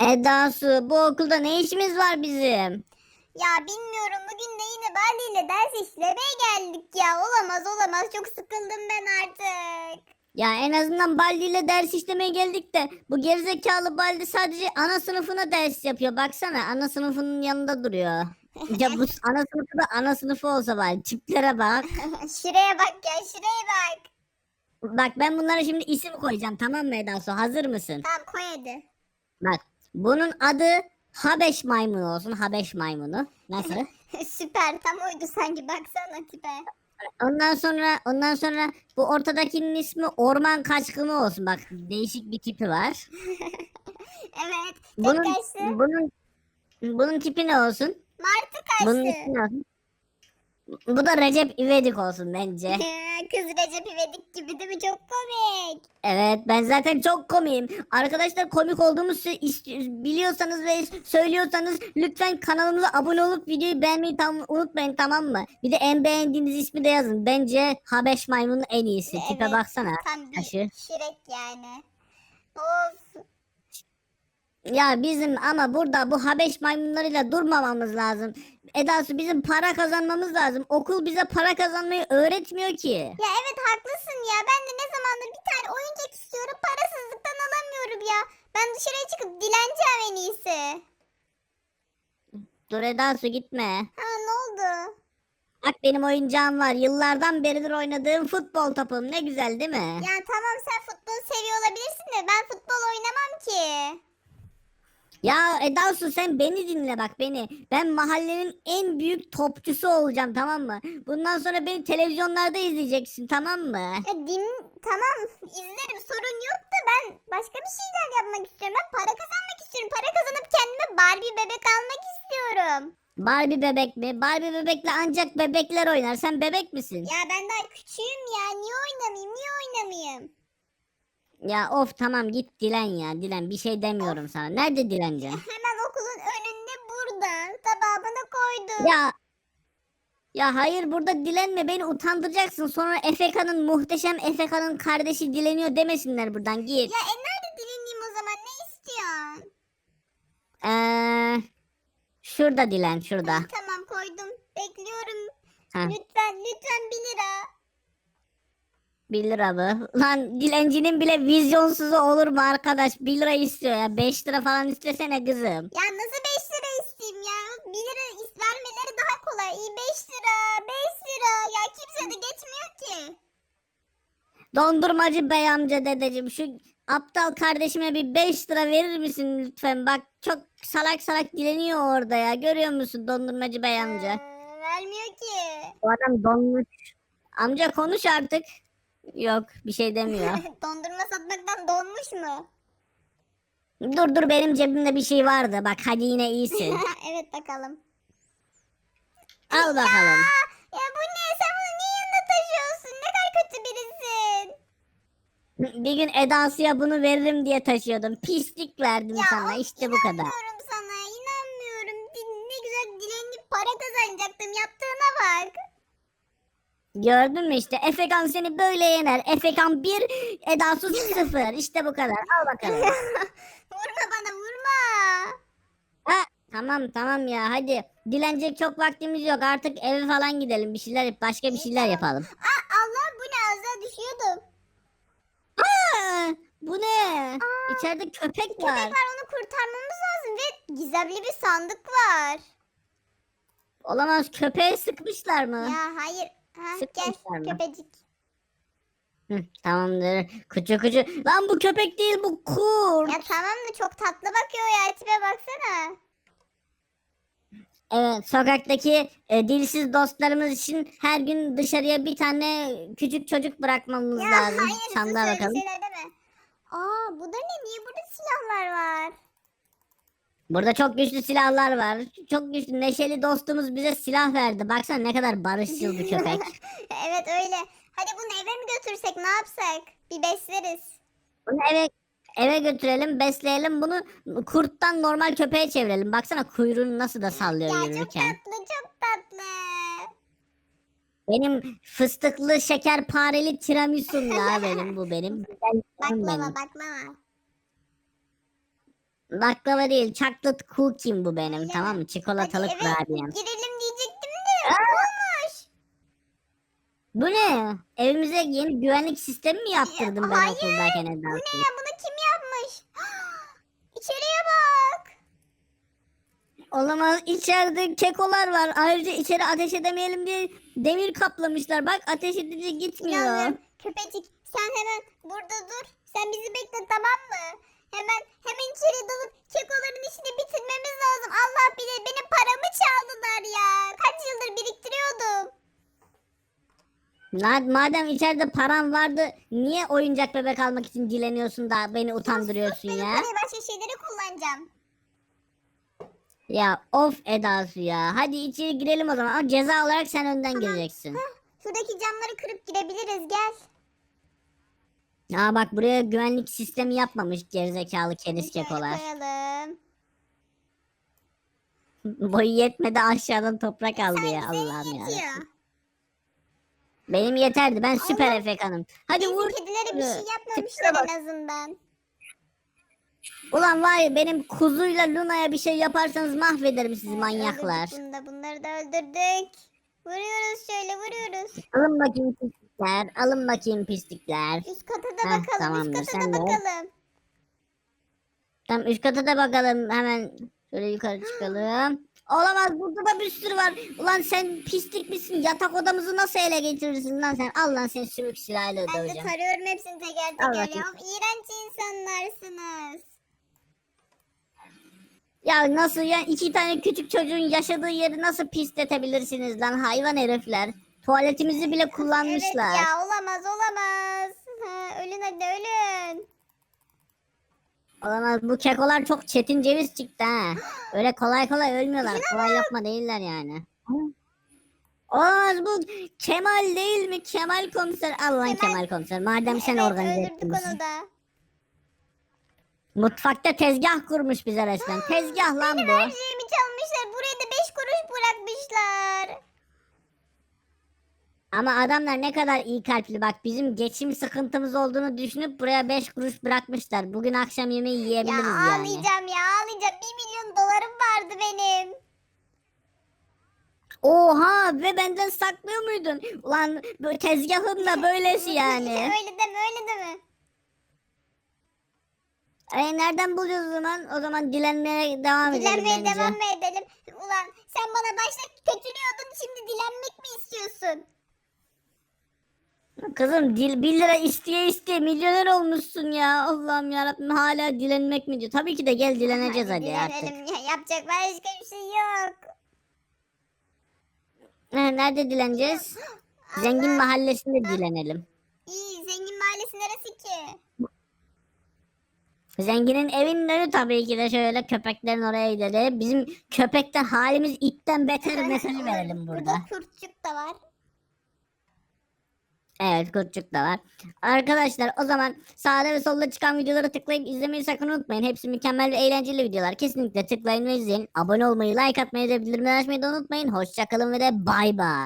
Eda Su bu okulda ne işimiz var bizim? Ya bilmiyorum bugün de yine Bali ile ders işlemeye geldik ya. Olamaz olamaz çok sıkıldım ben artık. Ya en azından Baldi ile ders işlemeye geldik de bu gerizekalı Baldi sadece ana sınıfına ders yapıyor. Baksana ana sınıfının yanında duruyor. Ya bu ana sınıfı da ana sınıfı olsa bari tiplere bak. şuraya bak ya şuraya bak. Bak ben bunlara şimdi isim koyacağım tamam mı Eda Su? Hazır mısın? Tamam koy hadi. Bak bunun adı Habeş maymunu olsun. Habeş maymunu. Nasıl? Süper tam oydu sanki baksana tipe. Ondan sonra ondan sonra bu ortadakinin ismi Orman Kaçkını olsun. Bak değişik bir tipi var. Evet. Bunun bunun bunun tipi ne olsun? Martı Bunun kaşlı. ismi ne olsun? Bu da Recep İvedik olsun bence. Kız Recep İvedik gibi değil mi? Çok komik. Evet ben zaten çok komiyim. Arkadaşlar komik olduğumu biliyorsanız ve söylüyorsanız lütfen kanalımıza abone olup videoyu beğenmeyi tam unutmayın tamam mı? Bir de en beğendiğiniz ismi de yazın. Bence Habeş maymunun en iyisi. Tipe Evet, baksana. Tam bir Taşı. şirek yani. Of. Ya bizim ama burada bu Habeş maymunlarıyla durmamamız lazım. Edası bizim para kazanmamız lazım. Okul bize para kazanmayı öğretmiyor ki. Ya evet haklısın ya. Ben de ne zamandır bir tane oyuncak istiyorum. Parasızlıktan alamıyorum ya. Ben dışarıya çıkıp dileneceğim en iyisi. Dur Edasu gitme. Ha ne oldu? Bak benim oyuncağım var. Yıllardan beridir oynadığım futbol topum. Ne güzel değil mi? Ya tamam sen futbol seviyor olabilirsin de ben futbol oynamam ki. Ya Edasu sen beni dinle bak beni. Ben mahallenin en büyük topçusu olacağım tamam mı? Bundan sonra beni televizyonlarda izleyeceksin tamam mı? Ya din tamam izlerim sorun yok da ben başka bir şeyler yapmak istiyorum. Ben para kazanmak istiyorum. Para kazanıp kendime Barbie bebek almak istiyorum. Barbie bebek mi? Barbie bebekle ancak bebekler oynar. Sen bebek misin? Ya ben daha küçüğüm ya. Niye oynamayayım? Ya of tamam git dilen ya dilen bir şey demiyorum sana. Nerede dileneceksin? Hemen okulun önünde burada. Tabağına koydum. Ya ya hayır burada dilenme beni utandıracaksın. Sonra Efeka'nın muhteşem Efeka'nın kardeşi dileniyor demesinler buradan git. Ya e nerede dileneyim o zaman? Ne istiyorsun? Ee, şurada dilen şurada. Tamam koydum. Bekliyorum. Ha, Lütfen lütfen 1 lira. 1 lira mı? Lan dilencinin bile vizyonsuzu olur mu arkadaş? 1 lira istiyor ya. 5 lira falan istesene kızım. Ya nasıl 5 lira isteyeyim ya? 1 lira is- vermeleri daha kolay. İyi 5 lira. 5 lira. Ya kimse de geçmiyor ki. Dondurmacı bey amca dedeciğim şu aptal kardeşime bir 5 lira verir misin lütfen? Bak çok salak salak dileniyor orada ya. Görüyor musun dondurmacı bey amca? Ee, vermiyor ki. Bu adam donmuş. Amca konuş artık. Yok bir şey demiyor. Dondurma satmaktan donmuş mu? dur dur benim cebimde bir şey vardı. Bak hadi yine iyisin. evet bakalım. Al bakalım. Aa, ya bu ne? Sen bunu niye yanında taşıyorsun? Ne kadar kötü birisin. Bir gün Edası'ya bunu veririm diye taşıyordum. Pislik verdim sana of, işte bu kadar. İnanmıyorum sana. inanmıyorum. Di- Ne güzel dilenip para kazanacaktım. Yaptığına bak. Gördün mü işte Efekan seni böyle yener. Efekan 1 Edası 0 işte bu kadar. Al bakalım. vurma bana vurma. Ha, tamam tamam ya hadi. Dilenecek çok vaktimiz yok. Artık eve falan gidelim. Bir şeyler yap- başka bir şeyler yapalım. Aa, Allah bu ne az daha düşüyordum. Aa, bu ne? İçeride köpek Köpek var. var onu kurtarmamız lazım ve gizemli bir sandık var. Olamaz köpeğe sıkmışlar mı? Ya hayır. Gel köpecik. Hı, tamamdır. Kucu kucu. Lan bu köpek değil bu kurt. Ya tamam da çok tatlı bakıyor ya tipe baksana. Evet sokaktaki e, dilsiz dostlarımız için her gün dışarıya bir tane küçük çocuk bırakmamız Ya lazım. hayır sus Sandığa öyle bakalım. şeyler deme. Aa bu da ne? Niye burada silahlar var? Burada çok güçlü silahlar var. Çok güçlü neşeli dostumuz bize silah verdi. Baksana ne kadar barışçıl bir köpek. evet öyle. Hadi bunu eve mi götürsek ne yapsak? Bir besleriz. Bunu eve eve götürelim, besleyelim. Bunu kurttan normal köpeğe çevirelim. Baksana kuyruğunu nasıl da sallıyor Ya çok yürürken. tatlı çok tatlı. Benim fıstıklı şekerpareli tiramisum ya benim bu benim. Baklava benim. baklava. Baklava değil chocolate cookie'm bu benim Öyle tamam mı? Çikolatalık Hadi eve kurabiyem. girelim diyecektim de olmuş. Bu ne? Evimize yeni güvenlik sistemi mi yaptırdım ben hayır, okuldayken Bu Eda? ne ya bunu kim yapmış? İçeriye bak. Olamaz içeride kekolar var. Ayrıca içeri ateş edemeyelim diye demir kaplamışlar. Bak ateş edince gitmiyor. İnanmıyorum. Köpecik sen hemen burada dur. Sen bizi bekle tamam mı? Hemen hemen içeri dalıp kekoların işini bitirmemiz lazım. Allah bilir benim paramı çaldılar ya. Kaç yıldır biriktiriyordum. La- Madem içeride param vardı niye oyuncak bebek almak için dileniyorsun da beni utandırıyorsun Benim ya? parayı başka şeylere kullanacağım. Ya of Edası ya. Hadi içeri girelim o zaman. Ama ceza olarak sen önden gireceksin. Heh, şuradaki camları kırıp girebiliriz gel. Aa bak buraya güvenlik sistemi yapmamış gerizekalı keriz kekolar. koyalım. Boyu yetmedi aşağıdan toprak aldı ya Allah'ım ya. yetiyor. Benim yeterdi ben süper Allah. efekanım. Hadi Neyse vur. kedilere bir şey Tipe yapmamışlar bak. en azından. Ulan var ya benim kuzuyla Luna'ya bir şey yaparsanız mahvederim sizi manyaklar. öldürdük bunu da, bunları da öldürdük. Vuruyoruz şöyle vuruyoruz. Alın bakayım pislikler. Alın bakayım pislikler. Üst kata da Heh, bakalım tamamdır, üst kata sen da de. bakalım. Tamam üst kata da bakalım. Hemen şöyle yukarı çıkalım. Olamaz burada da bir sürü var. Ulan sen pislik misin? Yatak odamızı nasıl ele geçirirsin lan sen? Allah lan seni sümük silahıyla Ben de tarıyorum hepsini teker Al teker bakayım. ya. Of, İğrenç insanlarsınız. Ya nasıl ya iki tane küçük çocuğun yaşadığı yeri nasıl pisletebilirsiniz lan hayvan herifler? Tuvaletimizi bile kullanmışlar. Evet ya olamaz olamaz. Ha, ölün hadi ölün. Olamaz bu kekolar çok çetin ceviz çıktı ha. Öyle kolay kolay ölmüyorlar. Kolay yapma değiller yani. Olamaz bu Kemal değil mi? Kemal komiser. Allah Kemal- Kemal komiser. Madem sen evet organize öldürdük ettin. onu da. Mutfakta tezgah kurmuş bize resmen. Tezgah lan bu. her şeyimi çalmışlar. Buraya da 5 kuruş bırakmışlar. Ama adamlar ne kadar iyi kalpli bak bizim geçim sıkıntımız olduğunu düşünüp buraya 5 kuruş bırakmışlar. Bugün akşam yemeği Ya yiyebiliriz yani. ağlayacağım ya ağlayacağım. 1 milyon dolarım vardı benim. Oha ve benden saklıyor muydun? Ulan bu tezgahın da böylesi yani. öyle deme öyle deme. E nereden bulacağız o zaman? O zaman dilenmeye devam edelim Dilenmeye bence. devam mı edelim? Ulan sen bana başta kötülüyordun şimdi dilenmek mi istiyorsun? Kızım dil 1 lira isteye isteye milyoner olmuşsun ya. Allah'ım yarabbim hala dilenmek mi diyor. Tabii ki de gel dileneceğiz hadi, artık. dilenelim ya. Yapacak başka bir şey yok. Nerede dileneceğiz? Zengin mahallesinde dilenelim. İyi zengin mahallesi neresi ki? Zenginin evinin önü tabii ki de şöyle köpeklerin oraya gidelim. Bizim köpekten halimiz itten beter mesajı verelim burada. Burada kurtçuk da var. Evet kurtçuk da var. Arkadaşlar o zaman sağda ve solda çıkan videoları tıklayıp izlemeyi sakın unutmayın. Hepsi mükemmel ve eğlenceli videolar. Kesinlikle tıklayın ve izleyin. Abone olmayı, like atmayı ve bildirimleri açmayı da unutmayın. Hoşçakalın ve de bay bay.